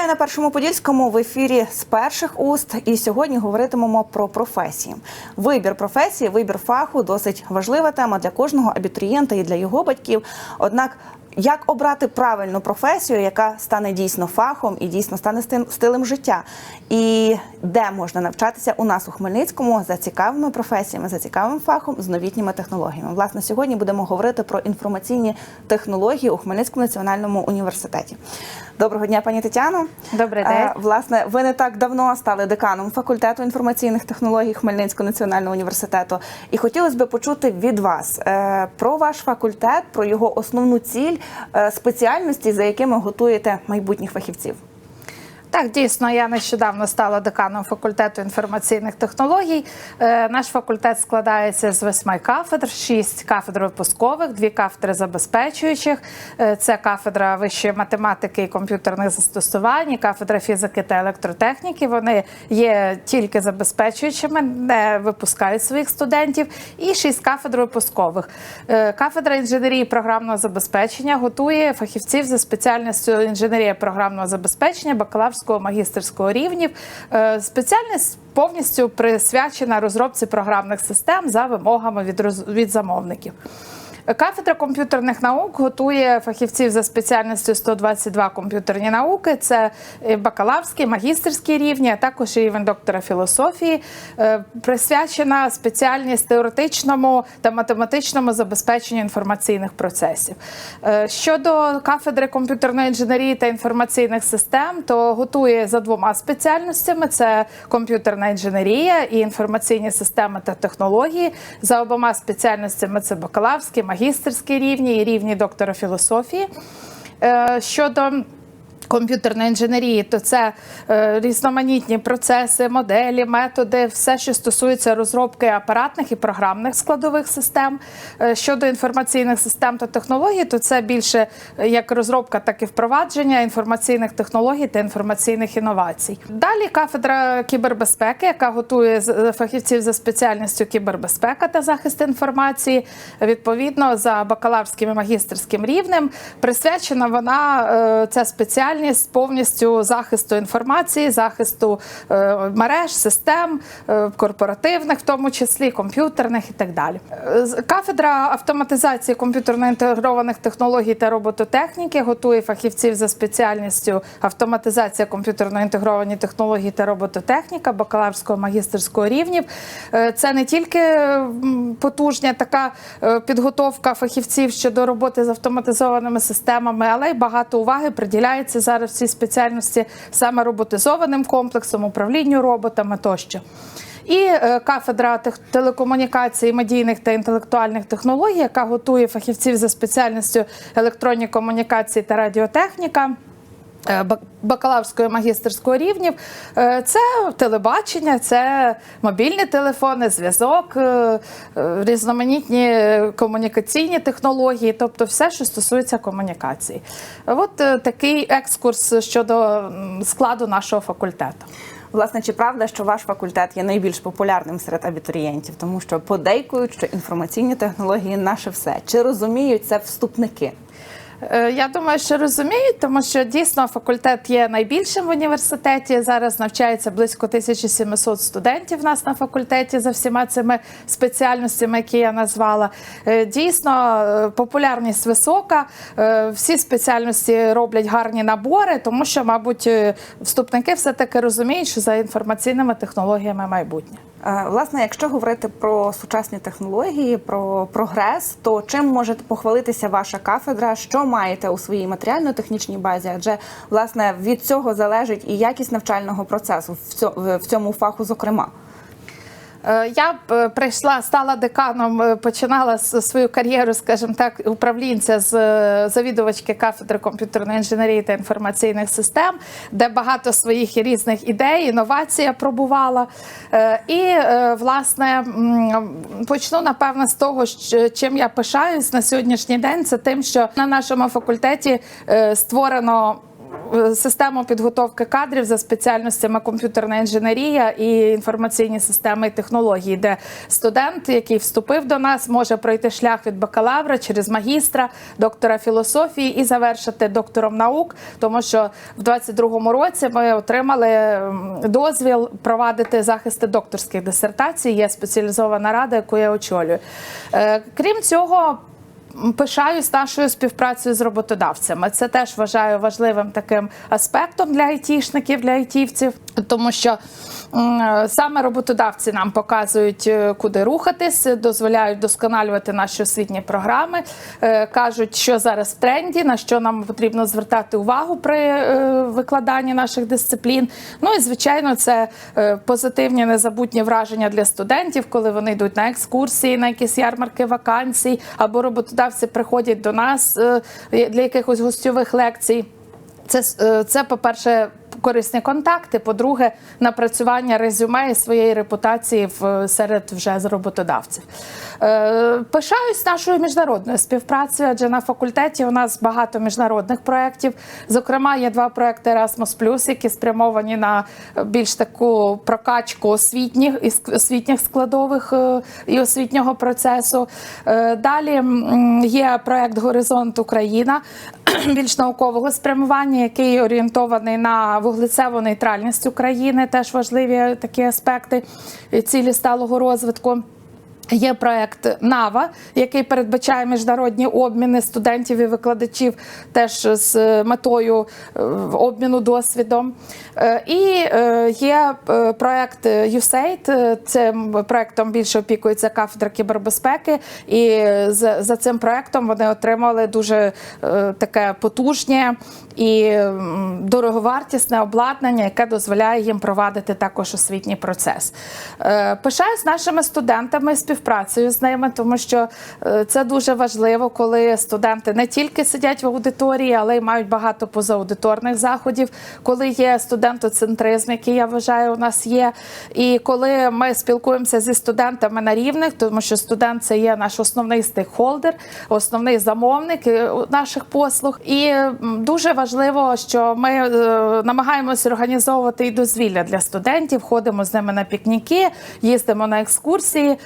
Вітаю на першому подільському в ефірі з перших уст. І сьогодні говоритимемо про професії. Вибір професії, вибір фаху досить важлива тема для кожного абітурієнта і для його батьків. Однак, як обрати правильну професію, яка стане дійсно фахом і дійсно стане стилем життя, і де можна навчатися у нас у Хмельницькому за цікавими професіями, за цікавим фахом з новітніми технологіями. Власне, сьогодні будемо говорити про інформаційні технології у Хмельницькому національному університеті. Доброго дня, пані Тетяно. Добрий день. Е, Власне, ви не так давно стали деканом факультету інформаційних технологій Хмельницького національного університету. І хотілося б почути від вас е, про ваш факультет, про його основну ціль, спеціальності, за якими готуєте майбутніх фахівців. Так, дійсно, я нещодавно стала деканом факультету інформаційних технологій. Е, Наш факультет складається з восьми кафедр, шість кафедр випускових, дві кафедри забезпечуючих. Е, Це кафедра вищої математики і комп'ютерних застосувань, і кафедра фізики та електротехніки. Вони є тільки забезпечуючими, не випускають своїх студентів. І шість кафедр випускових. Е, Кафедра інженерії програмного забезпечення готує фахівців за спеціальністю інженерія програмного забезпечення, бакалаврського магістерського рівнів. Е, Спеціальність повністю присвячена розробці програмних систем за вимогами від, від замовників. Кафедра комп'ютерних наук готує фахівців за спеціальністю 122 комп'ютерні науки. Це бакалаврський, магістерський рівні, а також рівень доктора філософії. Е, Присвячена спеціальність теоретичному та математичному забезпеченню інформаційних процесів. Е, Щодо кафедри комп'ютерної інженерії та інформаційних систем, то готує за двома спеціальностями: це комп'ютерна інженерія і інформаційні системи та технології. За обома спеціальностями це бакалаврський, магістерський рівні і рівні доктора філософії. Е, Щодо комп'ютерної інженерії, то це е, різноманітні процеси, моделі, методи, все, що стосується розробки апаратних і програмних складових систем. Е, щодо інформаційних систем та технологій, то це більше е, як розробка, так і впровадження інформаційних технологій та інформаційних інновацій. Далі кафедра кібербезпеки, яка готує з- фахівців за спеціальністю кібербезпека та захист інформації, відповідно за бакалаврським і магістерським рівнем. Присвячена вона е, ця спеціальність повністю захисту інформації, захисту е, мереж, систем е, корпоративних, в тому числі комп'ютерних і так далі. Кафедра автоматизації комп'ютерно-інтегрованих технологій та робототехніки готує фахівців за спеціальністю автоматизація комп'ютерно-інтегровані технології та робототехніка бакалаврського магістерського рівнів. Е, Це не тільки потужня така підготовка фахівців щодо роботи з автоматизованими системами, але й багато уваги приділяється зараз всі спеціальності саме роботизованим комплексом, управлінню роботами тощо. І е, кафедра телекомунікації, медійних та інтелектуальних технологій, яка готує фахівців за спеціальністю електронні комунікації та радіотехніка. Е, бак- Бакалаврського і магістерського рівнів Е, це телебачення, це мобільні телефони, зв'язок, е, різноманітні комунікаційні технології, тобто все, що стосується комунікації. От такий екскурс щодо складу нашого факультету. Власне, чи правда, що ваш факультет є найбільш популярним серед абітурієнтів, тому що подейкують, що інформаційні технології наше все. Чи розуміють це вступники? Е, Я думаю, що розуміють, тому що дійсно факультет є найбільшим в університеті. Зараз навчається близько 1700 студентів в нас на факультеті за всіма цими спеціальностями, які я назвала. Е, Дійсно, е, популярність висока. Всі спеціальності роблять гарні набори, тому що, мабуть, вступники все таки розуміють, що за інформаційними технологіями майбутнє. Е, Власне, якщо говорити про сучасні технології, про прогрес, то чим може похвалитися ваша кафедра? Що маєте у своїй матеріально-технічній базі? Адже власне від цього залежить і якість навчального процесу в цьому, в цьому фаху, зокрема. Е, Я е, прийшла, стала деканом, е, починала свою кар'єру, скажімо так, управлінця з завідувачки кафедри комп'ютерної інженерії та інформаційних систем, де багато своїх різних ідей, інновацій пробувала. І, власне, почну напевно з того, чим я пишаюсь на сьогоднішній день, це тим, що на нашому факультеті створено е, систему підготовки кадрів за спеціальностями комп'ютерна інженерія і інформаційні системи і технології, де студент, який вступив до нас, може пройти шлях від бакалавра через магістра, доктора філософії і завершити доктором наук, тому що в 22-му році ми отримали дозвіл провадити захисти докторських дисертацій. Є спеціалізована рада, яку я очолюю. Е, Крім цього. Пишаюсь нашою співпрацею з роботодавцями. Це теж вважаю важливим таким аспектом для айтішників, для айтівців, тому що саме роботодавці нам показують, е, куди рухатись, дозволяють досконалювати наші освітні програми, е, кажуть, що зараз в тренді, на що нам потрібно звертати увагу при е, викладанні наших дисциплін. Ну і звичайно, це позитивні незабутні враження для студентів, коли вони йдуть на екскурсії, на якісь ярмарки вакансій, або роботодавці приходять до нас е, для якихось гостьових лекцій. Це, е, це по-перше, корисні контакти. По-друге, напрацювання резюме і своєї репутації в серед вже роботодавців. Е, Пишаюсь нашою міжнародною співпрацею, адже на факультеті у нас багато міжнародних проєктів. Зокрема, є два проекти Erasmus+, які спрямовані на більш таку прокачку освітніх і освітніх складових е, і освітнього процесу. Е, Далі є проект Горизонт Україна більш наукового спрямування, який орієнтований на вуглецеву нейтральність України. Теж важливі такі аспекти цілі сталого розвитку. Є проект НАВА, який передбачає міжнародні обміни студентів і викладачів теж з метою е, обміну досвідом. Е, І е, є е, проект USAID, е, цим проектом більше опікується кафедра кібербезпеки, і за, цим проектом вони отримали дуже е, таке потужне і дороговартісне обладнання, яке дозволяє їм провадити також освітній процес. Е, Пишаюсь нашими студентами співпрацею з ними, тому що е, це дуже важливо, коли студенти не тільки сидять в аудиторії, але й мають багато позаудиторних заходів, коли є студентоцентризм, який я вважаю, у нас є. І коли ми спілкуємося зі студентами на рівних, тому що студент це є наш основний стейкхолдер, основний замовник е, наших послуг. І дуже важливо, що ми е, намагаємося організовувати і дозвілля для студентів. Ходимо з ними на пікніки, їздимо на екскурсії.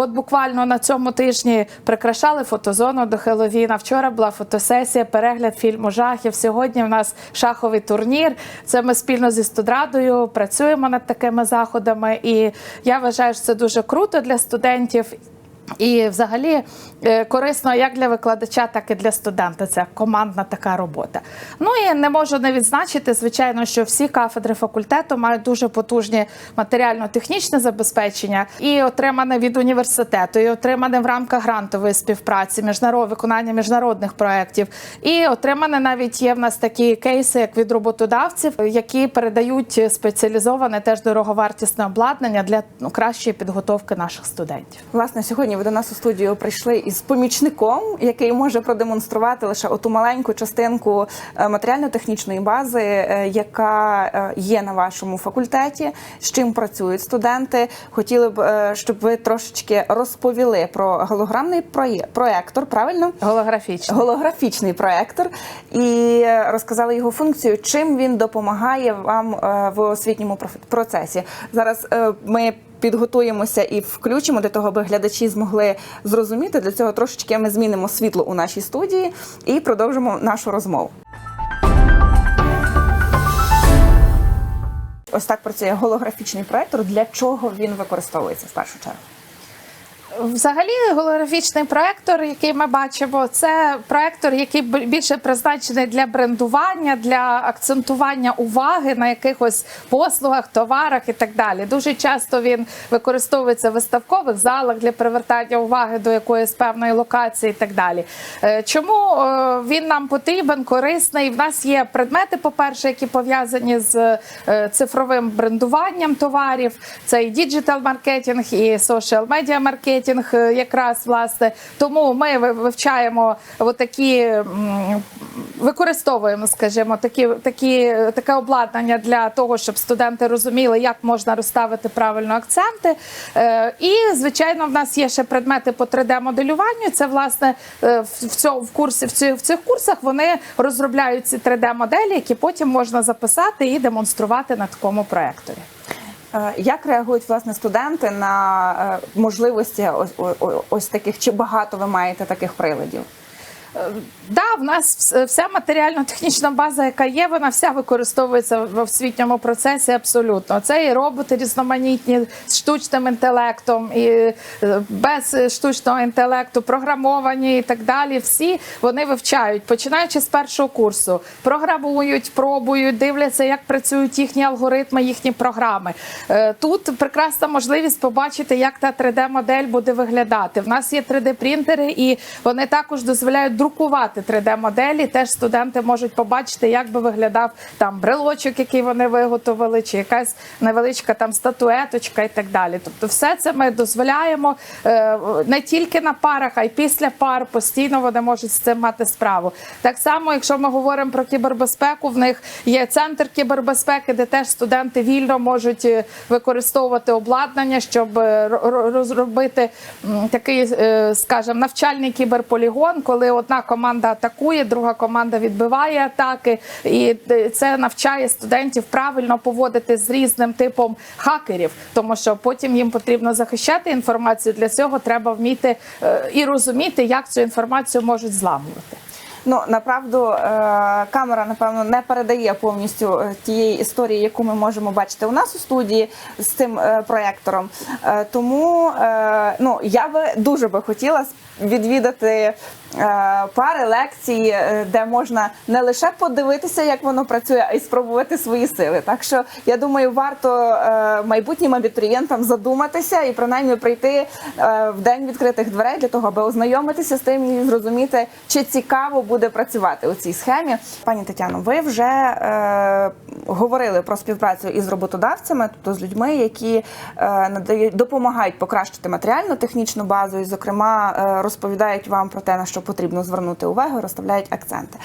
От буквально на цьому тижні прикрашали фотозону до Хеловіна. Вчора була фотосесія, перегляд фільму жахів. Сьогодні в нас шаховий турнір. Це ми спільно зі студрадою працюємо над такими заходами. І я вважаю, що це дуже круто для студентів. І взагалі е, корисно як для викладача, так і для студента. Це командна така робота. Ну і не можу не відзначити, звичайно, що всі кафедри факультету мають дуже потужні матеріально-технічне забезпечення і отримане від університету, і отримане в рамках грантової співпраці, міжнарод, виконання міжнародних проєктів. І отримане навіть є в нас такі кейси, як від роботодавців, які передають спеціалізоване теж дороговартісне обладнання для ну, кращої підготовки наших студентів. Власне, сьогодні ви до нас у студію прийшли із помічником, який може продемонструвати лише оту маленьку частинку е, матеріально-технічної бази, е, яка е, є на вашому факультеті, з чим працюють студенти. Хотіли б, щоб ви трошечки розповіли про голограмний проє- проектор, правильно? Голографічно. Голографічний проектор і розказали його функцію, чим він допомагає вам в освітньому процесі. Зараз ми підготуємося і включимо для того, аби глядачі змогли зрозуміти. Для цього трошечки ми змінимо світло у нашій студії і продовжимо нашу розмову. Ось так працює голографічний проектор. Для чого він використовується в першу чергу? Взагалі, голографічний проектор, який ми бачимо, це проектор, який більше призначений для брендування, для акцентування уваги на якихось послугах, товарах і так далі. Дуже часто він використовується в виставкових залах для привертання уваги до якоїсь певної локації і так далі. Е, Чому е, він нам потрібен, корисний? В нас є предмети, по-перше, які пов'язані з е, цифровим брендуванням товарів. Це і діджитал маркетинг, і social медіа маркетинг. Мітінг е, якраз власне. Тому ми ви- вивчаємо такі, використовуємо, скажімо, такі, такі, таке обладнання для того, щоб студенти розуміли, як можна розставити правильно акценти. Е, І, звичайно, в нас є ще предмети по 3D-моделюванню. Це власне е, в цьому в курсі в цих, в цих курсах вони розробляють ці 3D-моделі, які потім можна записати і демонструвати на такому проекторі. Е, Як реагують власне студенти на е, можливості ось, ось таких? Чи багато ви маєте таких приладів? Да, в нас вся матеріально-технічна база, яка є, вона вся використовується в освітньому процесі абсолютно. Це і роботи різноманітні з штучним інтелектом, і е, без штучного інтелекту, програмовані і так далі. Всі вони вивчають, починаючи з першого курсу, програмують, пробують, дивляться, як працюють їхні алгоритми, їхні програми. Е, Тут прекрасна можливість побачити, як та 3D-модель буде виглядати. В нас є 3D-принтери, і вони також дозволяють друкувати 3D-моделі. Теж студенти можуть побачити, як би виглядав там брелочок, який вони виготовили, чи якась невеличка там статуеточка і так далі. Тобто, все це ми дозволяємо е, не тільки на парах, а й після пар. Постійно вони можуть з цим мати справу. Так само, якщо ми говоримо про кібербезпеку, в них є центр кібербезпеки, де теж студенти вільно можуть е, використовувати обладнання, щоб е, ро- ро- розробити такий, скажімо, навчальний кіберполігон, коли одна команда атакує, друга команда відбиває атаки, і е, це навчає студентів правильно поводити з різним типом хакерів, тому що потім їм потрібно захищати інформацію. Для цього треба вміти е, і розуміти, як цю інформацію можуть зламувати. Ну направду е, камера напевно не передає повністю е, тієї історії, яку ми можемо бачити у нас у студії з цим е, проєктором. Е, Тому ну я би дуже би хотіла відвідати пари лекцій, е, де можна не лише подивитися, як воно працює, а й спробувати свої сили. Так що я думаю, варто майбутнім абітурієнтам задуматися і принаймні прийти в день відкритих дверей для того, аби ознайомитися з тим і зрозуміти, чи цікаво буде працювати у цій схемі. Пані Тетяно, ви вже е, говорили про співпрацю із роботодавцями, тобто з людьми, які е, надають допомагають покращити матеріально-технічну базу, і, зокрема, е, розповідають вам про те, на що потрібно звернути увагу, розставляють акценти.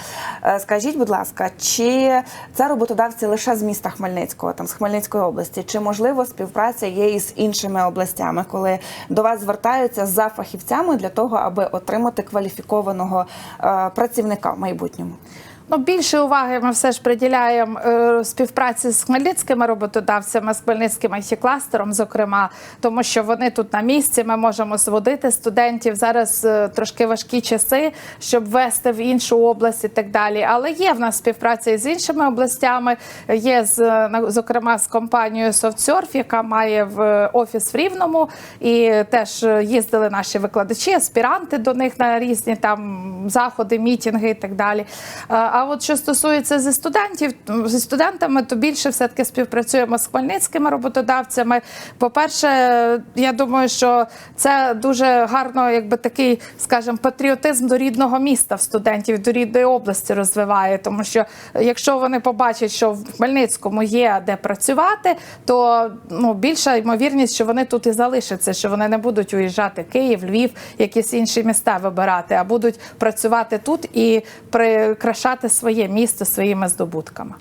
Е, скажіть, будь ласка, чи це роботодавці лише з міста Хмельницького, там з Хмельницької області, чи можливо співпраця є із іншими областями, коли до вас звертаються за фахівцями для того, аби отримати кваліфікованого е, працівника в майбутньому? Ну, більше уваги ми все ж приділяємо е, співпраці з хмельницькими роботодавцями, з хмельницьким it кластером, зокрема, тому що вони тут на місці. Ми можемо зводити студентів. Зараз е, трошки важкі часи, щоб вести в іншу область і так далі. Але є в нас співпраця і з іншими областями. Є з е, зокрема з компанією SoftSurf, яка має в е, офіс в Рівному, і теж е, їздили наші викладачі, аспіранти до них на різні там заходи, мітинги і так далі. А от що стосується зі студентів, зі студентами, то більше все таки співпрацюємо з хмельницькими роботодавцями. По-перше, я думаю, що це дуже гарно, якби такий, скажімо, патріотизм до рідного міста в студентів, до рідної області розвиває. Тому що якщо вони побачать, що в Хмельницькому є де працювати, то ну більша ймовірність, що вони тут і залишаться, що вони не будуть уїжджати Київ, Львів, якісь інші міста вибирати, а будуть працювати тут і прикрашати своє місто своїми здобутками.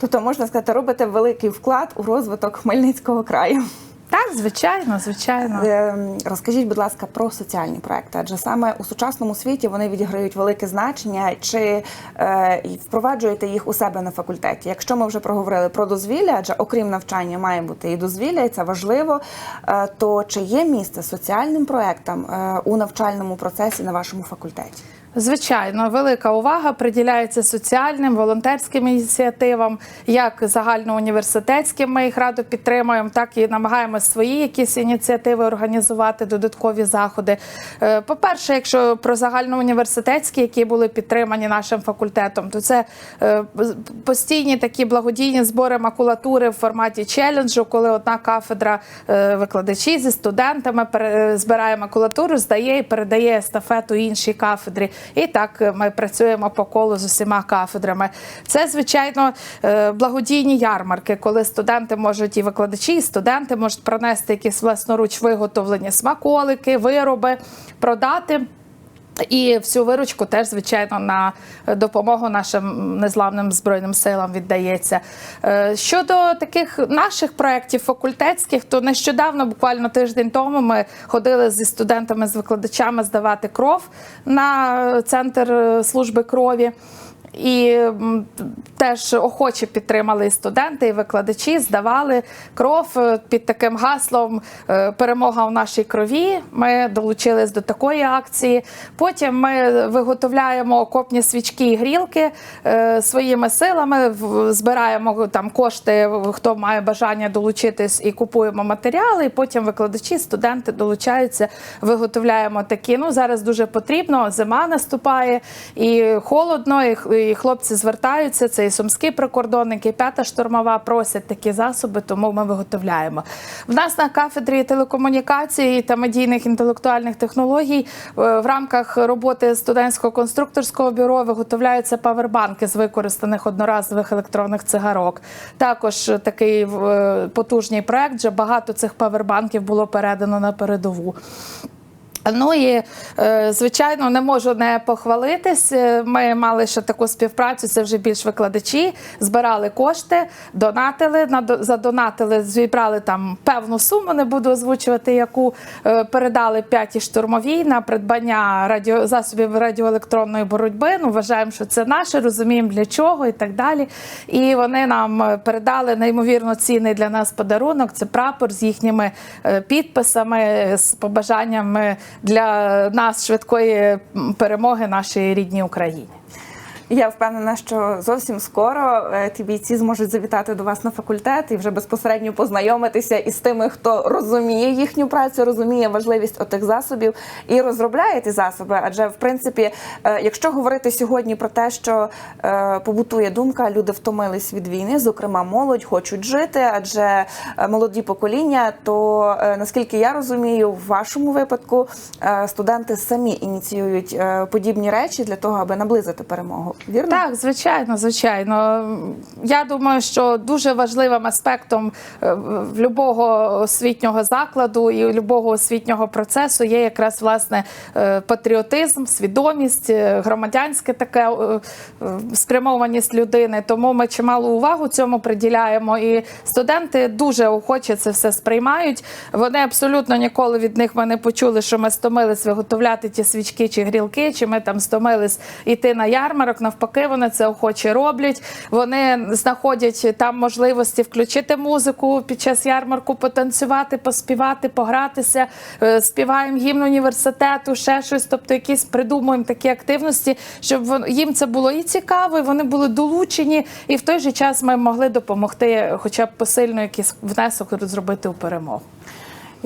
Тобто, можна сказати, робите великий вклад у розвиток Хмельницького краю. Так, звичайно, звичайно. Е, Розкажіть, будь ласка, про соціальні проекти, адже саме у сучасному світі вони відіграють велике значення. Чи е, впроваджуєте їх у себе на факультеті? Якщо ми вже проговорили про дозвілля, адже окрім навчання має бути і дозвілля, і це важливо. е, то чи є місце соціальним проектам е, у навчальному процесі на вашому факультеті? Звичайно, велика увага приділяється соціальним волонтерським ініціативам, як загальноуніверситетським. Ми їх радо підтримуємо, так і намагаємося свої якісь ініціативи організувати, додаткові заходи. Е, По-перше, якщо про загальноуніверситетські, які були підтримані нашим факультетом, то це е, постійні такі благодійні збори макулатури в форматі челенджу, коли одна кафедра е, викладачі зі студентами збирає макулатуру, здає і передає естафету іншій кафедрі. І так е, ми працюємо по колу з усіма кафедрами. Це, звичайно, е, благодійні ярмарки, коли студенти можуть і викладачі, і студенти можуть пронести якісь власноруч виготовлені смаколики, вироби, продати. І всю виручку теж, звичайно, на допомогу нашим незламним збройним силам віддається. Е, Щодо таких наших проєктів факультетських, то нещодавно, буквально тиждень тому, ми ходили зі студентами, з викладачами здавати кров на центр е, служби крові. І теж охоче підтримали і студенти, і викладачі, здавали кров е, під таким гаслом е, Перемога в нашій крові. Ми долучились до такої акції. Потім ми виготовляємо окопні свічки і грілки е, своїми силами, збираємо там кошти, хто має бажання долучитись, і купуємо матеріали. І потім викладачі, студенти долучаються, виготовляємо такі. Ну зараз дуже потрібно. Зима наступає і холодно, і, і хлопці звертаються. Це і сумські прикордонники, і п'ята штурмова просять такі засоби, тому ми виготовляємо. В нас на кафедрі телекомунікації та медійних інтелектуальних технологій е, в рамках роботи студентського конструкторського бюро виготовляються павербанки з використаних одноразових електронних цигарок. Також такий е, потужний проект. Вже багато цих павербанків було передано на передову. Ну і е, звичайно не можу не похвалитись. Е, Ми мали ще таку співпрацю. Це вже більш викладачі, збирали кошти, донатили задонатили, зібрали там певну суму. Не буду озвучувати, яку е, передали п'ятій штурмовій на придбання радіо засобів радіоелектронної боротьби. Ну вважаємо, що це наше, розуміємо для чого і так далі. І вони нам передали неймовірно цінний для нас подарунок. Це прапор з їхніми підписами, з побажаннями для нас швидкої перемоги нашій рідній Україні. Я впевнена, що зовсім скоро е, ті бійці зможуть завітати до вас на факультет і вже безпосередньо познайомитися із тими, хто розуміє їхню працю, розуміє важливість отих засобів і розробляє ті засоби. Адже в принципі, е, якщо говорити сьогодні про те, що е, побутує думка, люди втомились від війни, зокрема молодь, хочуть жити, адже молоді покоління, то наскільки я розумію, в вашому випадку студенти самі ініціюють подібні речі для того, аби наблизити перемогу. Вірно? Так, звичайно, звичайно. Я думаю, що дуже важливим аспектом е, любого освітнього закладу і любого освітнього процесу є якраз власне е, патріотизм, свідомість, е, громадянське таке спрямованість людини. Тому ми чималу увагу цьому приділяємо. І студенти дуже охоче це все сприймають. Вони абсолютно ніколи від них ми не почули, що ми стомились виготовляти ті свічки чи грілки, чи ми там стомились іти на ярмарок. Навпаки, вони це охоче роблять. Вони знаходять там можливості включити музику під час ярмарку, потанцювати, поспівати, погратися. Е, Співаємо гімн університету, ще щось. Тобто, якісь придумуємо такі активності, щоб їм це було і цікаво, і вони були долучені, і в той же час ми могли допомогти, хоча б посильно якийсь внесок зробити у перемогу.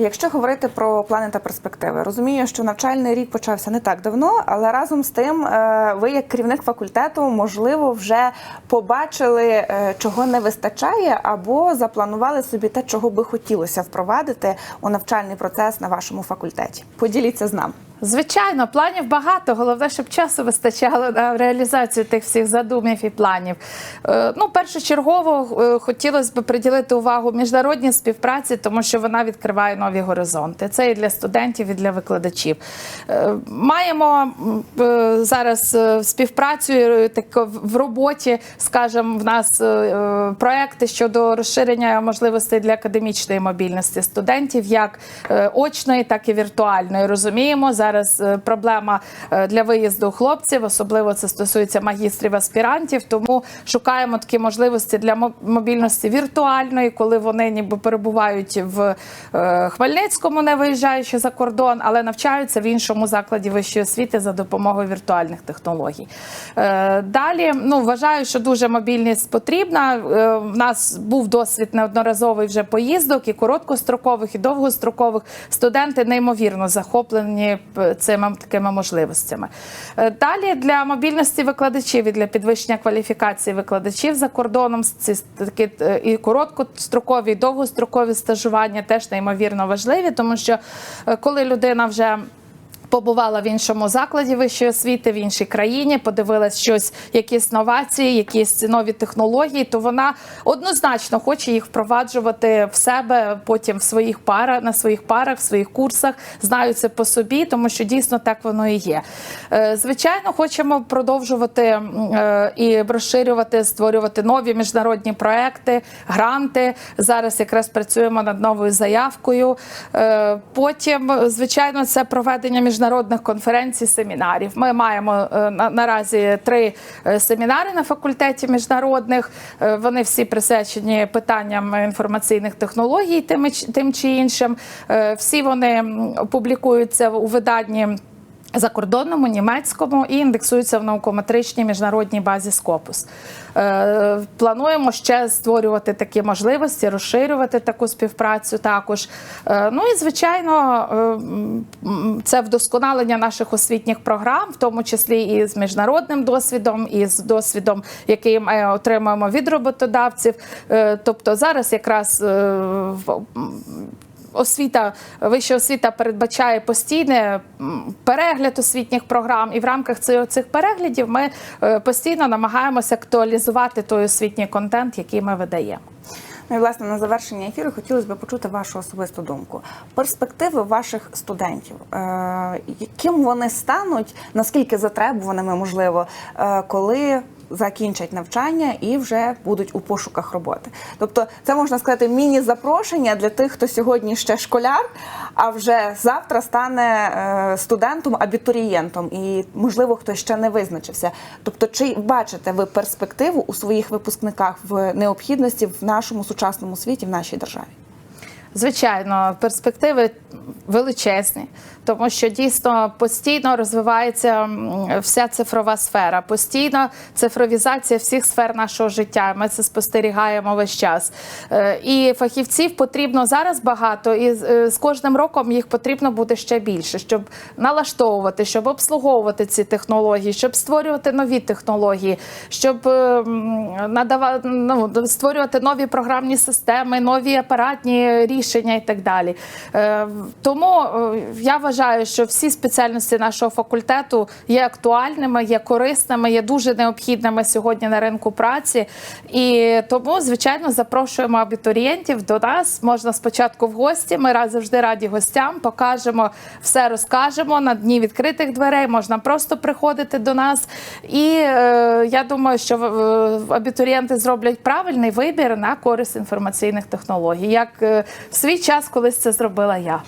Якщо говорити про плани та перспективи, розумію, що навчальний рік почався не так давно, але разом з тим, е, ви, як керівник факультету, можливо, вже побачили, е, чого не вистачає, або запланували собі те, чого би хотілося впровадити у навчальний процес на вашому факультеті. Поділіться з нами. Звичайно, планів багато. Головне, щоб часу вистачало на реалізацію тих всіх задумів і планів. Е, Ну, першочергово е, хотілося б приділити увагу міжнародній співпраці, тому що вона відкриває нові горизонти. Це і для студентів, і для викладачів. Е, Маємо зараз співпрацю в роботі, скажімо, в нас проекти щодо розширення можливостей для академічної мобільності студентів, як очної, так і віртуальної. Розуміємо, зараз е, проблема е, для виїзду хлопців, особливо це стосується магістрів аспірантів. Тому шукаємо такі можливості для мо- мобільності віртуальної, коли вони ніби перебувають в е, Хмельницькому, не виїжджаючи за кордон, але навчаються в іншому закладі вищої освіти за допомогою віртуальних технологій. Далі ну вважаю, що дуже мобільність потрібна. В нас був досвід неодноразовий вже поїздок і короткострокових, і довгострокових. Студенти неймовірно захоплені цими такими можливостями. Е, Далі для мобільності викладачів і для підвищення кваліфікації викладачів за кордоном ці такі е, і короткострокові, і довгострокові стажування теж неймовірно важливі, тому що е, коли людина вже Побувала в іншому закладі вищої освіти, в іншій країні, подивилась щось, якісь новації, якісь нові технології, то вона однозначно хоче їх впроваджувати в себе потім в своїх парах, на своїх парах, в своїх курсах. Знаю це по собі, тому що дійсно так воно і є. Е, Звичайно, хочемо продовжувати е, і розширювати, створювати нові міжнародні проекти, гранти. Зараз якраз працюємо над новою заявкою. Е, Потім, звичайно, це проведення міжнародних конференцій, семінарів. Ми маємо е, на- наразі три е, семінари на факультеті міжнародних. Е, Вони всі присвячені питанням інформаційних технологій, тим, чи- іншим. Всі вони публікуються у виданні. Закордонному, німецькому і індексуються в наукометричній міжнародній базі Scopus. Е, плануємо ще створювати такі можливості, розширювати таку співпрацю також. Е, ну і звичайно, е, це вдосконалення наших освітніх програм, в тому числі і з міжнародним досвідом, і з досвідом, який ми отримуємо від роботодавців. Тобто зараз якраз освіта, вища освіта передбачає постійне перегляд освітніх програм, і в рамках цих, цих переглядів ми е, постійно намагаємося актуалізувати той освітній контент, який ми видаємо. Ну і власне на завершення ефіру хотілося б почути вашу особисту думку. Перспективи ваших студентів, е, яким вони стануть, наскільки затребуваними, можливо, е, коли закінчать навчання і вже будуть у пошуках роботи. Тобто, це можна сказати міні-запрошення для тих, хто сьогодні ще школяр, а вже завтра стане е, студентом, абітурієнтом, і можливо хтось ще не визначився. Тобто, чи бачите ви перспективу у своїх випускниках в необхідності в нашому сучасному світі, в нашій державі? Звичайно, перспективи величезні, тому що дійсно постійно розвивається вся цифрова сфера, постійно цифровізація всіх сфер нашого життя. Ми це спостерігаємо весь час. Е, І фахівців потрібно зараз багато, і з- е, кожним роком їх потрібно буде ще більше, щоб налаштовувати, щоб обслуговувати ці технології, щоб створювати нові технології, щоб е, м, надава- ну, створювати нові програмні системи, нові апаратні рішення і так далі. Тому я вважаю, що всі спеціальності нашого факультету є актуальними, є корисними, є дуже необхідними сьогодні на ринку праці. І тому, звичайно, запрошуємо абітурієнтів до нас. Можна спочатку в гості. Ми завжди раді гостям, покажемо, все розкажемо на дні відкритих дверей. Можна просто приходити до нас. І е, я думаю, що е, абітурієнти зроблять правильний вибір на користь інформаційних технологій, як е, в свій час колись це зробила я.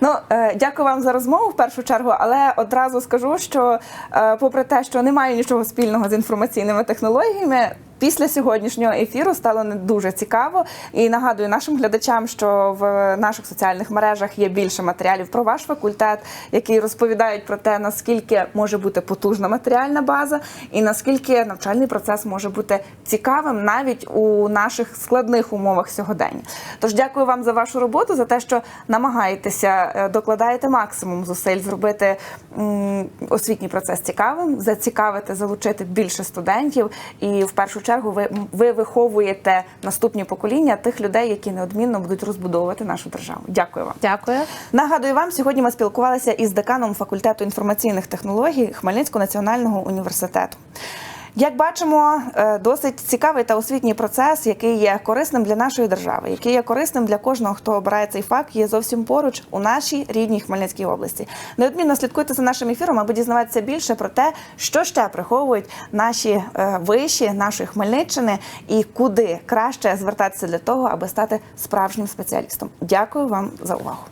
Ну, е, дякую вам за розмову в першу чергу, але одразу скажу, що е, попри те, що немає нічого спільного з інформаційними технологіями. Після сьогоднішнього ефіру стало не дуже цікаво, і нагадую нашим глядачам, що в наших соціальних мережах є більше матеріалів про ваш факультет, які розповідають про те, наскільки може бути потужна матеріальна база, і наскільки навчальний процес може бути цікавим навіть у наших складних умовах сьогодення. Тож дякую вам за вашу роботу, за те, що намагаєтеся, е, докладаєте максимум зусиль зробити освітній процес цікавим, зацікавити, залучити більше студентів. І в першу чергу ви, ви виховуєте наступні покоління тих людей, які неодмінно будуть розбудовувати нашу державу. Дякую вам. Дякую. Нагадую вам, сьогодні ми спілкувалися із деканом факультету інформаційних технологій Хмельницького національного університету. Як бачимо, е, досить цікавий та освітній процес, який є корисним для нашої держави, який є корисним для кожного, хто обирає цей факт, є зовсім поруч у нашій рідній Хмельницькій області. Неодмінно слідкуйте за нашим ефіром, аби дізнаватися більше про те, що ще приховують наші е, виші нашої Хмельниччини і куди краще звертатися для того, аби стати справжнім спеціалістом. Дякую вам за увагу.